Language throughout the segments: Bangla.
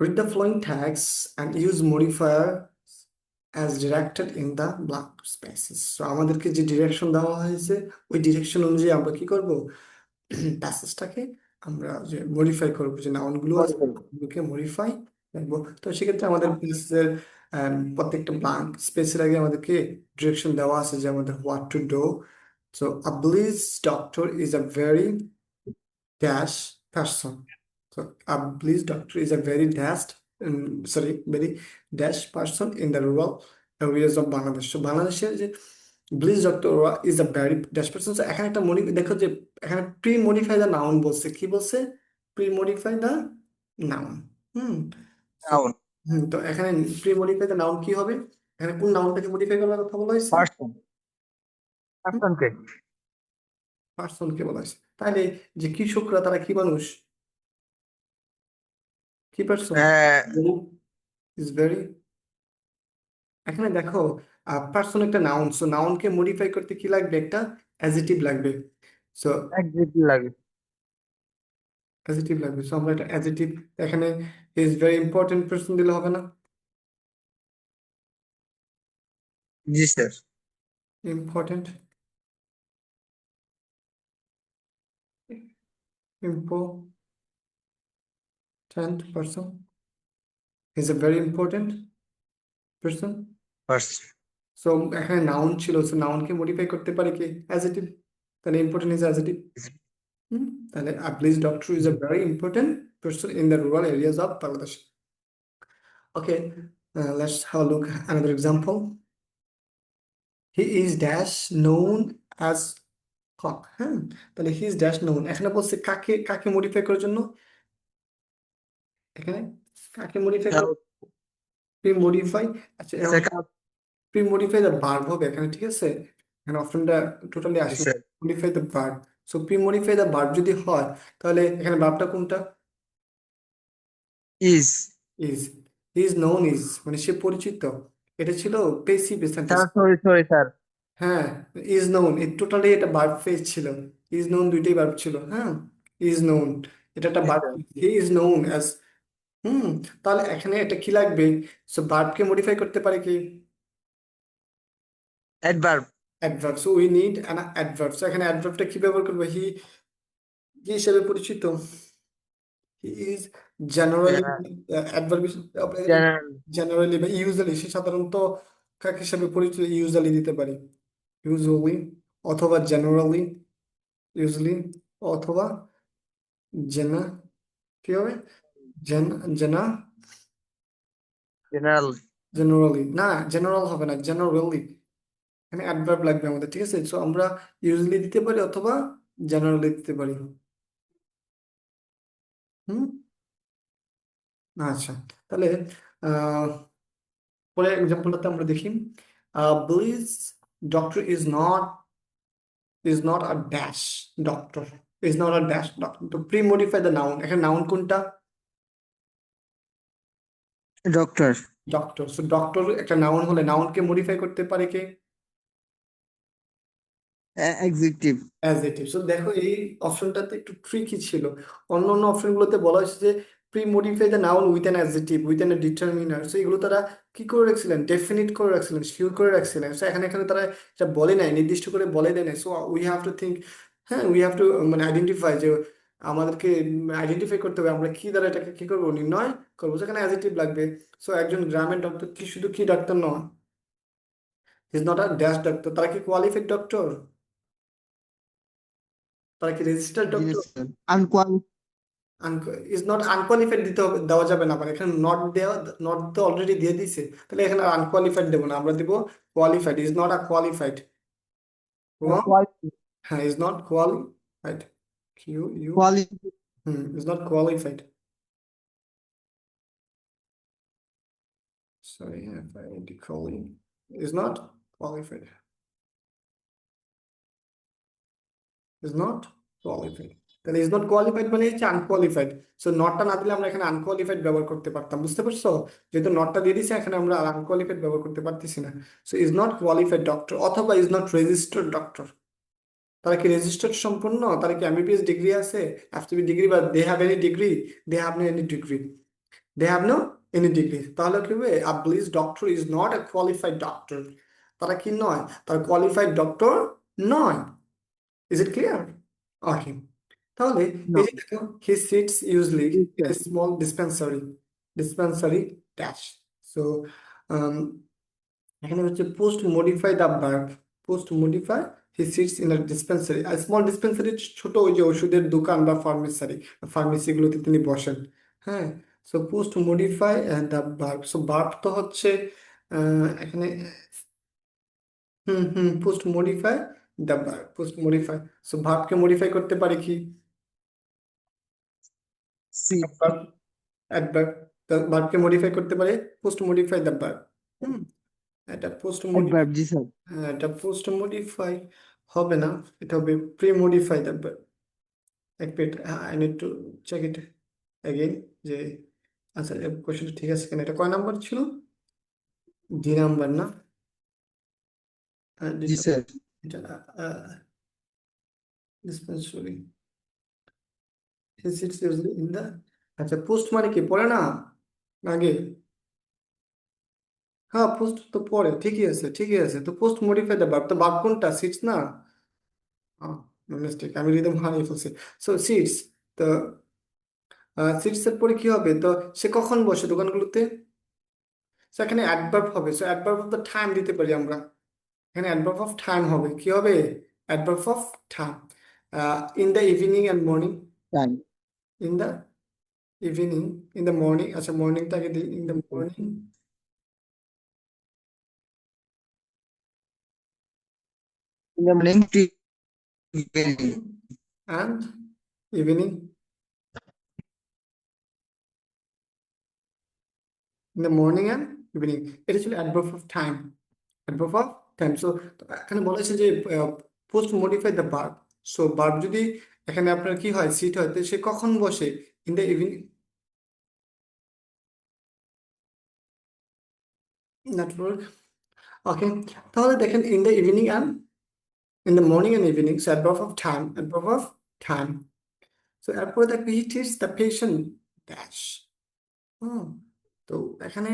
Read the following tags and use modifier as directed in the blank spaces. So আমাদেরকে যে ডিরেকশন দেওয়া হয়েছে ওই ডিরেকশন অনুযায়ী আমরা কি করব প্যাসেজটাকে আমরা যে মডিফাই করব যে নাউনগুলো আছে ওগুলোকে মডিফাই করব তো সেক্ষেত্রে আমাদের প্যাসেজের প্রত্যেকটা ব্লাঙ্ক স্পেসের আগে আমাদেরকে ডিরেকশন দেওয়া আছে যে আমাদের what to do so a village doctor is a very dash person. So a police doctor is a very dash, um, sorry, very dash person in the rural areas of Bangladesh. So বাংলাদেশের যে police doctor is a very dash person. So এখানে একটা মনি দেখো যে এখানে প্রি মডিফাই দ্য নাউন বলছে কি বলছে pre modify the noun hmm Noun. Hmm তো এখানে প্রি মডিফাই দ্য নাউন কি হবে এখানে কোন নাউনটাকে মডিফাই করার কথা বলা হয়েছে Person. Person কে পার্সনকে বলা হয়েছে তাহলে যে কৃষকরা তারা কি মানুষ কি পার্সন আহ, ইজ ভেরি এখানে দেখো পার্সন একটা নাউন সো নাউনকে মডিফাই করতে কি লাগবে? একটা অ্যাজিটিভ লাগবে। সো adjective লাগে অ্যাজিটিভ লাগবে। সো আমরা একটা অ্যাজিটিভ এখানে ইজ ভেরি ইম্পর্টেন্ট পার্সন দিলে হবে না? জি sir important important person. Is a very important person. Person. So এখানে নাউন ছিল সো নাউনকে মডিফাই করতে পারে কি? অ্যাজিটিভ তাহলে ইম্পর্টেন্ট ইজ অ্যাজিটিভ তাহলে a village doctor is a very important person in the rural areas of Bangladesh okay let's have look another example he is dash known as quack হ্যাঁ? তাহলে হি ইজ ড্যাশ নোন এখানে বলছে কাকে কাকে মডিফাই করার জন্য? এখানে? কাকে মডিফাই প্রি মডিফাই আচ্ছা প্রি মডিফাই দ্য ভার্ব হবে এখানে ঠিক আছে? এখানে অপশনটা টোটালি আসে modify the verb so pre modify the verb যদি হয় তাহলে এখানে ভার্বটা কোনটা? Is is is known is মানে সে পরিচিত। এটা ছিল passive sentence sorry sorry sir হ্যাঁ ইজ নোন এই টোটালি এটা ভার্ব ফেজ ছিল। ইজ নোন দুইটাই ভার্ব ছিল হ্যাঁ? ইজ নোন এটা একটা verb he is known as hmm তাহলে এখানে এটা কি লাগবে? সো ভার্বকে মডিফাই করতে পারে কি? Adverb. Adverb so we need an adverb so এখানে অ্যাডভার্বটা কি ব্যবহার করব? হি কি হিসেবে পরিচিত। He is generally adverb generally বা ইউজুয়ালি সে সাধারণত কাক হিসাবে পরিচিত ইউজুয়ালি দিতে পারি। ইউজুয়ালি অথবা জেনারেলি ইউজুয়ালি অথবা জেনা কি হবে? জেন জেনা general. জেনারেলি না জেনারেল হবে না জেনারেলি এখানে অ্যাডভার্ব লাগবে আমাদের ঠিক আছে? সো আমরা ইউজুয়ালি দিতে পারি অথবা জেনারেলি দিতে পারি। হুম? আচ্ছা। তাহলে আহ পরের এক্সাম্পলটাতে আমরা দেখি। Village doctor is not is not a dash doctor is not a dash doctor তো প্রি মডিফাই দ্য নাউন এখানে নাউন কোনটা? Doctor. ডক্টর সো ডক্টর একটা নাউন হলে নাউনকে মডিফাই করতে পারে কে? Adjective. অ্যাডজেক্টিভ সো দেখো এই অপশনটাতে একটু ট্রিকি ছিল। অন্য অন্য অপশনগুলোতে বলা হয়েছে যে pre modify the noun with an adjective with an determiner so এগুলো তারা কি করে রাখছিলেন? ডেফিনিট করে রাখছিলেন শিওর করে রাখছিলেন। সো এখানে এখানে তারা এটা বলে নাই নির্দিষ্ট করে বলে দেয় নাই। So we have to think হ্যাঁ উই হ্যাভ টু মানে আইডেন্টিফাই যে আমাদেরকে আইডেন্টিফাই করতে হবে আমরা কি দ্বারা এটাকে কি করব? নির্ণয় করব। সেখানে অ্যাডজেক্টিভ লাগবে। সো একজন গ্রামের ডক্টর কি শুধু কি ডাক্তার নয় ইজ নট আ ড্যাশ ডাক্তার তারা কি কোয়ালিফাইড ডক্টর তারা কি registered doctor is not unqualified দিতে হবে দেওয়া যাবে না মানে এখানে নট দেওয়া নট তো অলরেডি দিয়ে দিছে তাহলে এখানে আর আনকোয়ালিফাইড দেবো না আমরা দিব qualified is not a qualified হ্যাঁ is not qualified Q U qualified hmm is not qualified sorry if I decalling is not qualified. Is not qualified. তাহলে ইজ নট কোয়ালিফাইড মানে হচ্ছে আনকোয়ালিফাইড সো নটটা না দিলে আমরা এখানে আনকোয়ালিফাইড ব্যবহার করতে পারতাম বুঝতে পারছ? যেহেতু নটটা দিয়ে দিছে এখানে আমরা আনকোয়ালিফাইড ব্যবহার করতে পারতেছি না। So is not qualified doctor অথবা ইজ নট রেজিস্টার্ড ডক্টর তারা কি রেজিস্টার্ড সম্পন্ন তারা কি এমবিবিএস ডিগ্রি আছে? এফটিবি ডিগ্রি বা they have any degree they have no any degree they have no any degree তাহলে কি হবে? A village doctor is not a qualified doctor তারা কি নয়? তারা কোয়ালিফাইড ডক্টর নয়। ইজ ইট ক্লিয়ার ওকে তাহলে এই যে দেখো he sits usually. Small dispensary dispensary dash so এখানে হচ্ছে post modify the verb post modify he sits in a dispensary small dispensary ছোট ওই যে ওষুধের দোকান বা ফার্মেসারি ফার্মেসিগুলোতে তিনি বসেন। হ্যাঁ? So post modify the verb so verb তো হচ্ছে এখানে হুম হুম post modify the verb post modify so ভার্বকে modify করতে পারে কি? See. verb adverb ভার্বকে মডিফাই করতে পারে? Post modify the verb hmm? এটা পোস্ট মডিফাই জি স্যার। হ্যাঁ এটা পোস্ট মডিফাই হবে না এটা হবে প্রি মডিফাই দ্য ভার্ব এক minute I need to check it again যে আচ্ছা কোশ্চেনটা ঠিক আছে কেন। এটা কয় নাম্বার ছিল? ডি নাম্বার না? জি স্যার। এটা ডিসপেন্সারি ইন দা আচ্ছা পোস্ট মানে কি? পড়ে না? আগে। হ্যাঁ পোস্ট তো পড়ে ঠিকই আছে ঠিকই আছে তো পোস্ট মডিফাই দ্য ভার্ব তো ভার্ব কোনটা? সিটস না? মিস্টেক আমি রিদম হারিয়ে ফেলছি। সো সিটস তো সিটস এর পরে কি হবে? তো সে কখন বসে দোকানগুলোতে? সো এখানে অ্যাডভার্ব হবে so adverb of the time দিতে পারি আমরা। এখানে অ্যাডভার্ব অফ টাইম হবে কি হবে? Adverb of time in the evening and morning Time. in the evening in the morning আচ্ছা মর্নিংটাকে দিই in the morning morning to evening. and evening. In the morning and evening. এটা ছিল adverb of time. Adverb of time. So, এখানে বলেছে যে post modify the verb so verb যদি এখানে আপনার কি হয় সিট হয় সে কখন বসে? In the evening network okay তাহলে দেখেন in the evening and in the morning and evening, so adverb of time, adverb of time. So এরপরে দেখবে he teaches the patient dash. হুম তো এখানে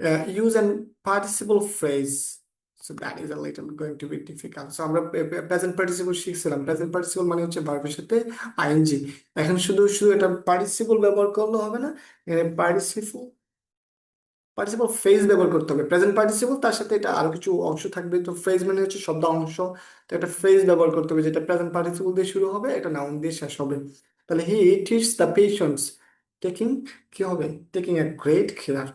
uh, use an participle phrase. So that is a little going to be difficult. So আমরা present participle শিখছিলাম present participle মানে হচ্ছে ভার্বের সাথে আইএনজি এখন শুধু শুধু এটা participle ব্যবহার করলে হবে না participle পার্টিসিপল ফ্রেজ ব্যবহার করতে হবে। প্রেজেন্ট পার্টিসিপল তার সাথে এটা আরও কিছু অংশ থাকবে। তো ফ্রেজ মানে হচ্ছে শব্দ অংশ। তো একটা ফ্রেজ ব্যবহার করতে হবে, যেটা প্রেজেন্ট পার্টিসিপল দিয়ে শুরু হবে এটা নাউন দিয়ে শেষ হবে। তাহলে he teach the patients taking কি হবে? টেকিং এ গ্রেট কেয়ার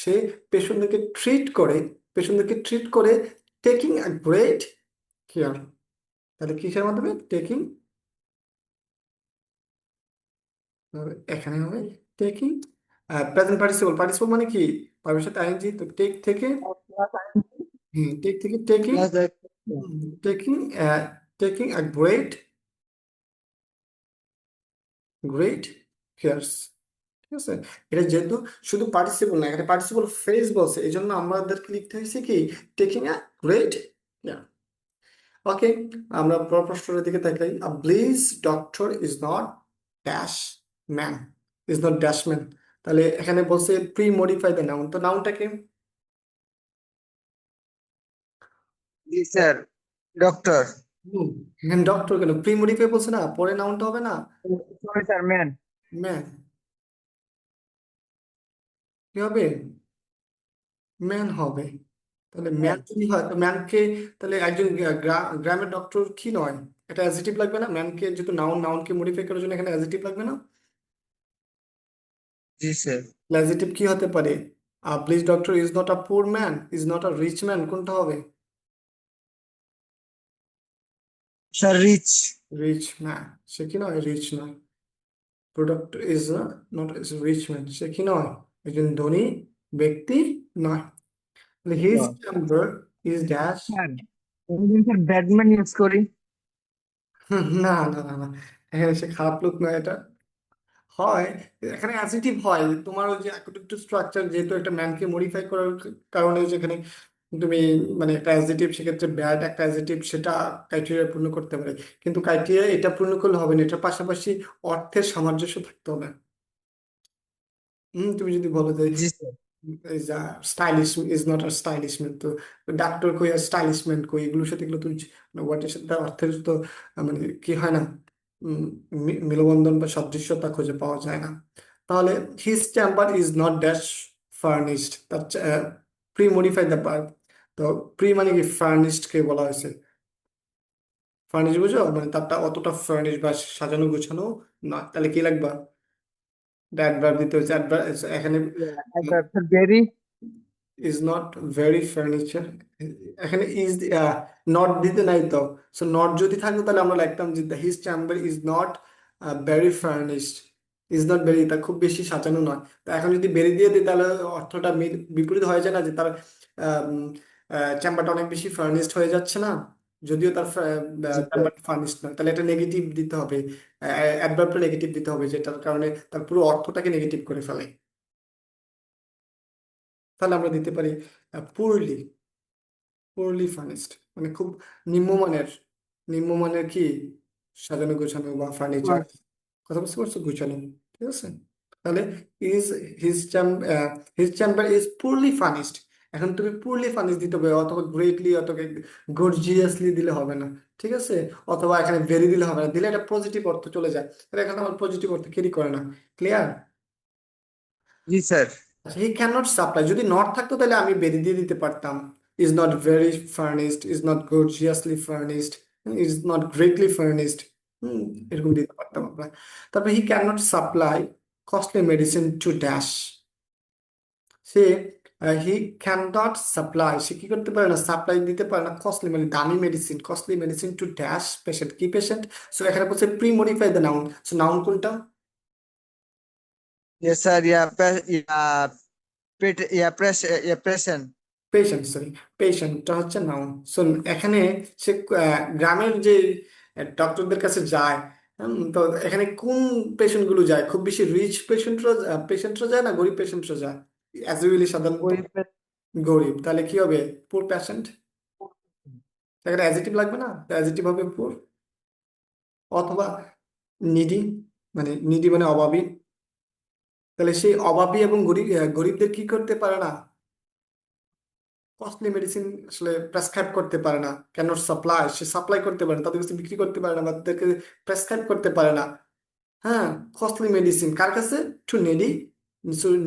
সে পেশেন্টদেরকে ট্রিট করে, পেশেন্টদেরকে ট্রিট করে টেকিং এ গ্রেট কেয়ার তাহলে কিসের মাধ্যমে? টেকিং এখানে হবে। টেকিং প্রেজেন্ট পার্টিসিপল পার্টিসিপল মানে কি? আইএনজি তো টেক থেকে হুম টেক থেকে taking a taking a great great cares. ঠিক আছে? এটা যেহেতু শুধু পার্টিসিপল না এটা পার্টিসিপল ফ্রেজ বলছে এই জন্য আমাদেরকে লিখতে হয়েছে কি? টেকিং আ গ্রেট ওকে আমরা পরের প্রশ্নের দিকে তাকাই। A village doctor is not dash man is not dash man তাহলে এখানে বলছে প্রি মডিফাই দ্য নাউন তো নাউনটাকে জি স্যার। ডক্টর এখানে ডক্টর কেন? প্রি মডিফাই বলছে না পরে নাউনটা হবে না? সরি স্যার ম্যান ম্যান কি হবে? ম্যান হবে। তাহলে ম্যান যদি হয়? তো ম্যানকে তাহলে একজন গ্রা- গ্রা- গ্রামের ডক্টর কি নয়? এটা অ্যাজিটিভ লাগবে না? ম্যানকে যেহেতু নাউন নাউনকে মডিফাই করার জন্য এখানে অ্যাজিটিভ লাগবে না? জি স্যার। অ্যাজিটিভ কি হতে পারে? Please doctor is not a poor man is not a rich man কোনটা হবে? স্যার রিচ রিচ ম্যান সে কি নয়? রিচ নয় product is not is rich man সে কি নয়? একজন ধনী ব্যক্তি নয়। হিজ নয়। Number is dash batman use করি। না না না না। সে খারাপ লোক নয় এটা। হয় এখানে অ্যাসিটিভ হয়। তোমার ওই যে একটু স্ট্রাকচার যেহেতু একটা ম্যানকে মডিফাই করার কারণে যেখানে তুমি মানে একটা অ্যাডজেক্টিভ সেক্ষেত্রে ব্যাড একটা অ্যাডজেক্টিভ সেটা ক্রাইটেরিয়া পূর্ণ করতে পারে। কিন্তু ক্রাইটেরিয়া এটা পূর্ণ করলে হবে না এটার পাশাপাশি অর্থের সামঞ্জস্য থাকতে হবে। হুম, তুমি যদি বলো যে জি sir a stylish is not a stylish তো ডাক্তার কই আর স্টাইলিশমেন্ট কই? এগুলোর সাথে এগুলো তুই ওয়াটের সাথে অর্থের তো মানে কি হয় না? মিলবন্ধন বা সাদৃশ্যতা খুঁজে পাওয়া যায় না। তাহলে his chamber is not dash furnished তার প্রি মডিফাই দ্য ভার্ব তো প্রি মানে কি ফার্নিশড কে বলা হয়েছে? ফার্নিশ বুঝো মানে তারটা অতটা ফার্নিশ বা সাজানো গোছানো নয়। তাহলে কি লাগবা? অ্যাডভার্ব দিতে হচ্ছে এখানে is not very furniture এখানে is নট দিতে নাই তো। সো নট যদি থাকতো তাহলে আমরা লিখতাম যে his chamber is not very furnished is not very তা খুব বেশি সাজানো নয়। তো এখন যদি বেরি দিয়ে দিই তাহলে অর্থটা বিপরীত হয়ে যায় না যে তার চেম্বারটা অনেক বেশি ফার্নিশড হয়ে যাচ্ছে না যদিও তার চেম্বার ফার্নিশড নয়। তাহলে এটা নেগেটিভ দিতে হবে অ্যাডভার্বটা নেগেটিভ দিতে হবে যেটার কারণে তার পুরো অর্থটাকে নেগেটিভ করে ফেলে। তাহলে আমরা দিতে পারি পুরলি পুরলি ফার্নিশড মানে খুব নিম্নমানের নিম্নমানের কি? সাজানো গোছানো বা ফার্নিচার কথা বুঝতে পারছ? গোছানো ঠিক আছে? তাহলে is his his chamber is poorly furnished এখন তুমি পুরলি ফার্নিশড দিতে হবে অথবা গ্রেটলি অথবা গর্জিয়াসলি দিলে হবে না ঠিক আছে? অথবা এখানে ভেরি দিলে হবে না দিলে এটা পজিটিভ অর্থ চলে যায়। তাহলে এখানে আমার পজিটিভ অর্থ ক্যারি করে না clear G sir he can not supply যদি নট থাকতো তাহলে আমি বেঁধে দিয়ে দিতে পারতাম। Is not very furnished is not gorgeously furnished is not greatly furnished hmm, এরকম দিতে পারতাম আমরা। তারপরে he can not supply costly medicine to dash say he can not supply সে কি করতে পারে না সাপ্লাই দিতে পারে না কস্টলি মানে দামি medicine costly medicine to dash patient কি পেশেন্ট সো এখানে বলছে pre modify the noun so noun কোনটা? Sir yeah yeah pet yeah press yeah present patient sorry পেশেন্টটা হচ্ছে নাউন সো এখানে সে গ্রামের যে ডক্টরদের কাছে যায় তো এখানে কোন পেশেন্টগুলো যায়? খুব বেশি রিচ পেশেন্টরা পেশেন্টরা যায় না গরিব পেশেন্টরা যায়? অ্যাজ ইউজুয়ালি সাধারণত গরিব তাহলে কি হবে? পুর পেশেন্ট এখানে অ্যাজিটিভ লাগবে না? অ্যাজিটিভ হবে পুর অথবা নিডি মানে নিডি মানে অভাবী? তাহলে সেই অভাবী এবং গরিব গরিবদের কি করতে পারে না? কস্টলি মেডিসিন আসলে প্রেসক্রাইব করতে পারে না। নট সাপ্লাই সে সাপ্লাই করতে পারে না, তাদের কাছে বিক্রি করতে পারে না বা তাদেরকে প্রেসক্রাইব করতে পারে না। হ্যাঁ কস্টলি মেডিসিন কার কাছে? টু নেডি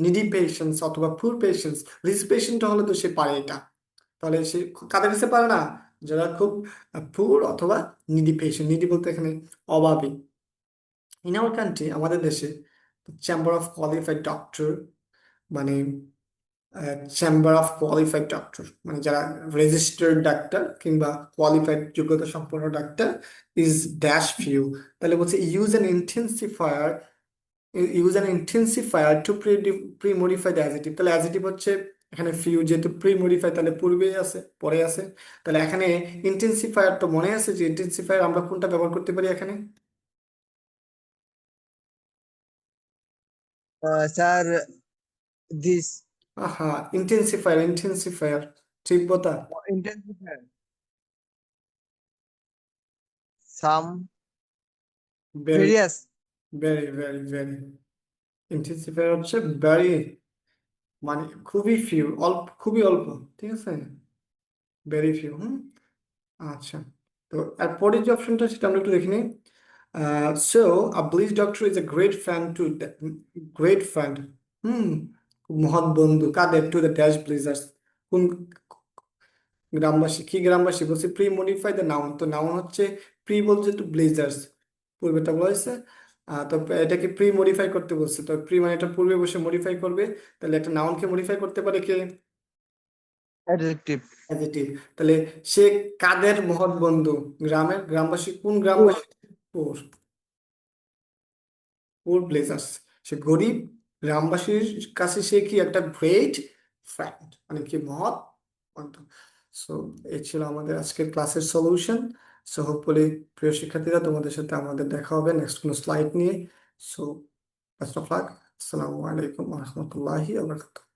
নিডি পেশেন্টস অথবা পুর পেশেন্টস রিচ পেশেন্ট হলে তো সে পারে এটা। তাহলে সে কাদের কাছে পারে না? যারা খুব পুর অথবা নিডি পেশেন্ট নিডি বলতে এখানে অভাবী। ইন আওয়ার কান্ট্রি আমাদের দেশে চেম্বার অফ কোয়ালিফাইড ডক্টর মানে চেম্বার অফ কোয়ালিফাইড ডক্টর মানে যারা রেজিস্টার্ড ডাক্তার কিংবা কোয়ালিফাইড যোগ্যতা সম্পন্ন ডাক্তার ইজ ড্যাশ ফিউ তাহলে বলছে use an intensifier use an intensifier to pre pre modify the adjective তাহলে অ্যাজিটিভ হচ্ছে এখানে ফিউ যেহেতু প্রি মডিফাই তাহলে পূর্বেই আছে, পরে আছে। তাহলে এখানে ইন্টেন্সিফায়ার তো মনে আছে যে ইন্টেন্সিফায়ার আমরা কোনটা ব্যবহার করতে পারি এখানে? স্যার দিস আহা ইন্টেন্সিফায়ার ইন্টেন্সিফায়ার তীব্রতা intensifier some very various very very very intensifier হচ্ছে ভেরি মানে খুবই ফিউ অল্প খুবই অল্প ঠিক আছে? Very few hmm? আচ্ছা তো আর পরের যে অপশনটা সেটা আমরা একটু দেখে নিই। So a village doctor is a great fan to great friend hmm মহৎ বন্ধু কাদের টু দ্য ড্যাশ ব্লিজার্স কোন গ্রামবাসী কি গ্রামবাসী বলছে? প্রি মডিফাই দ্য নাউন তো নাউন হচ্ছে প্রি বলছে টু ব্লিজার্স পূর্বেটা বলা হয়েছে। আহ, তো এটাকে প্রি মডিফাই করতে বলছে। তো প্রি মানে এটা পূর্বে বসে মডিফাই করবে। তাহলে একটা নাউনকে মডিফাই করতে পারে কে? অ্যাডজেক্টিভ অ্যাডজেক্টিভ তাহলে সে কাদের মহৎ বন্ধু? গ্রামের গ্রামবাসী কোন গ্রামবাসী? পুর পুর ব্লেজার্স সে গরিব, গ্রামবাসীর কাছে সে কি একটা গ্রেট ফ্রেন্ড মানে কি মহৎ? সো এই ছিল আমাদের আজকের ক্লাসের সলিউশন সো হোপফুলি প্রিয় শিক্ষার্থীরা, তোমাদের সাথে আমাদের দেখা হবে নেক্সট কোনো স্লাইড নিয়ে। সো বেস্ট অফ লাক আসসালামু আলাইকুম রহমতুল্লাহি আবরাকাতুহ